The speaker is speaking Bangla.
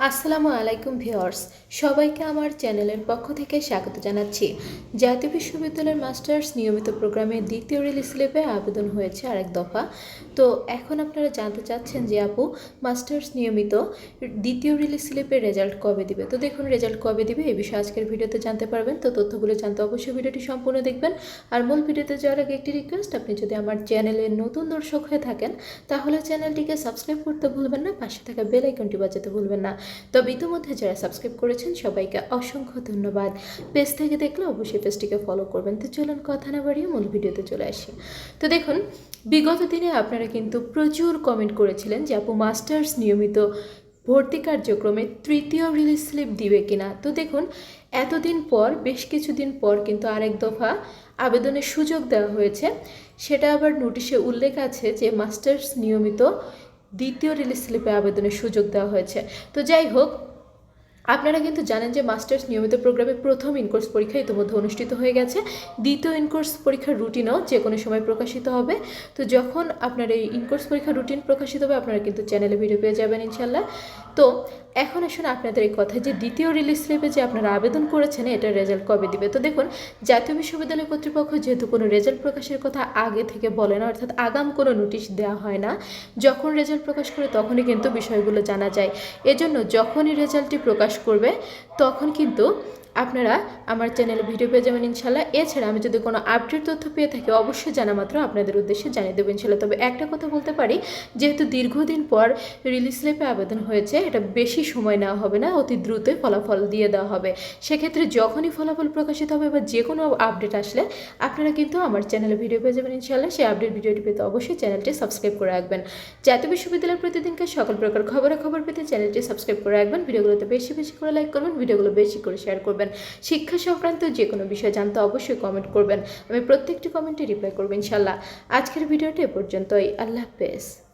আসসালামু আলাইকুম ভিউয়ার্স, সবাইকে আমার চ্যানেলের পক্ষ থেকে স্বাগত জানাচ্ছি। জাতীয় বিশ্ববিদ্যালয়ের মাস্টার্স নিয়মিত প্রোগ্রামে দ্বিতীয় রিলিজ স্লিপে আবেদন হয়েছে আরেক দফা। তো এখন আপনারা জানতে চাচ্ছেন যে আপু, মাস্টার্স নিয়মিত দ্বিতীয় রিলিজ স্লিপের রেজাল্ট কবে দিবে? তো দেখুন রেজাল্ট কবে দিবে এই বিষয়ে আজকের ভিডিওতে জানতে পারবেন। তো তথ্যগুলো জানতে অবশ্যই ভিডিওটি সম্পূর্ণ দেখবেন। আর মূল ভিডিওতে যাওয়ার আগে একটি রিকোয়েস্ট আপনি যদি আমার চ্যানেলের নতুন দর্শক হয়ে থাকেন, তাহলে চ্যানেলটিকে সাবস্ক্রাইব করতে ভুলবেন না, পাশে থাকা বেল আইকনটি বাজাতে ভুলবেন না। তবে ইতিমধ্যে যারা সাবস্ক্রাইব করেছেন, সবাইকে অসংখ্য ধন্যবাদ। পেজ থেকে দেখলে অবশ্যই পেজটিকে ফলো করবেন। তো চলুন কথা না বাড়িয়ে মূল ভিডিওতে চলে আসি। তো দেখুন, বিগত দিনে আপনারা কিন্তু প্রচুর কমেন্ট করেছিলেন যে, আপু মাস্টার্স নিয়মিত ভর্তি কার্যক্রমে তৃতীয় রিলিজ স্লিপ দিবে কিনা তো দেখুন, এতদিন পর, বেশ কিছুদিন পর কিন্তু আরেক দফা আবেদনের সুযোগ দেওয়া হয়েছে। সেটা আবার নোটিশে উল্লেখ আছে যে মাস্টার্স নিয়মিত দ্বিতীয় রিলিজ স্লিপে আবেদনের সুযোগ দেওয়া হয়েছে। তো যাই হোক, আপনারা কিন্তু জানেন যে মাস্টার্স নিয়মিত প্রোগ্রামে প্রথম ইনকোর্স পরীক্ষা ইতিমধ্যে অনুষ্ঠিত হয়ে গেছে। দ্বিতীয় ইনকোর্স পরীক্ষার রুটিনও যে কোনো সময় প্রকাশিত হবে। তো যখন আপনার এই ইনকোর্স পরীক্ষার রুটিন প্রকাশিত হবে, আপনারা কিন্তু চ্যানেলে ভিডিও পেয়ে যাবেন ইনশাল্লাহ তো এখন আসুন আপনাদের এই কথা যে দ্বিতীয় রিলিজ স্লিপে যে আপনারা আবেদন করেছেন, এটার রেজাল্ট কবে দিবে? তো দেখুন, জাতীয় বিশ্ববিদ্যালয় কর্তৃপক্ষ যেহেতু কোনো রেজাল্ট প্রকাশের কথা আগে থেকে বলে না, অর্থাৎ আগাম কোনো নোটিশ দেওয়া হয় না, যখন রেজাল্ট প্রকাশ করে তখনই কিন্তু বিষয়গুলো জানা যায়। এজন্য যখনই রেজাল্টটি প্রকাশ করবে, তখন কিন্তু আপনারা আমার চ্যানেলে ভিডিও পেয়ে যাবেন ইনশাল্লাহ এছাড়া আমি যদি কোনো আপডেট তথ্য পেয়ে থাকি, অবশ্যই জানা মাত্র আপনাদের উদ্দেশ্যে জানিয়ে দেবো ইনশাল্লাহ তবে একটা কথা বলতে পারি, যেহেতু দীর্ঘদিন পর রিলিজ স্লিপে আবেদন হয়েছে, এটা বেশি সময় নেওয়া হবে না, অতি দ্রুতই ফলাফল দিয়ে দেওয়া হবে। সেক্ষেত্রে যখনই ফলাফল প্রকাশিত হবে বা যে কোনো আপডেট আসলে, আপনারা কিন্তু আমার চ্যানেলে ভিডিও পেয়ে যাবেন ইনশাল্লাহ সেই আপডেট ভিডিওটি পেতে অবশ্যই চ্যানেলটি সাবস্ক্রাইব করে রাখবেন। জাতীয় বিশ্ববিদ্যালয়ের প্রতিদিনকার সকল প্রকার খবরাখবর পেতে চ্যানেলটি সাবস্ক্রাইব করে রাখবেন। ভিডিওগুলোতে বেশি বেশি করে লাইক করবেন, ভিডিওগুলো বেশি করে শেয়ার করবেন। শিক্ষা সংক্রান্ত যে কোনো বিষয় জানতে অবশ্যই কমেন্ট করবেন। আমি প্রত্যেকটি কমেন্টে রিপ্লাই করব ইনশাল্লাহ আজকের ভিডিওটা এ পর্যন্তই। আল্লাহ হাফেজ।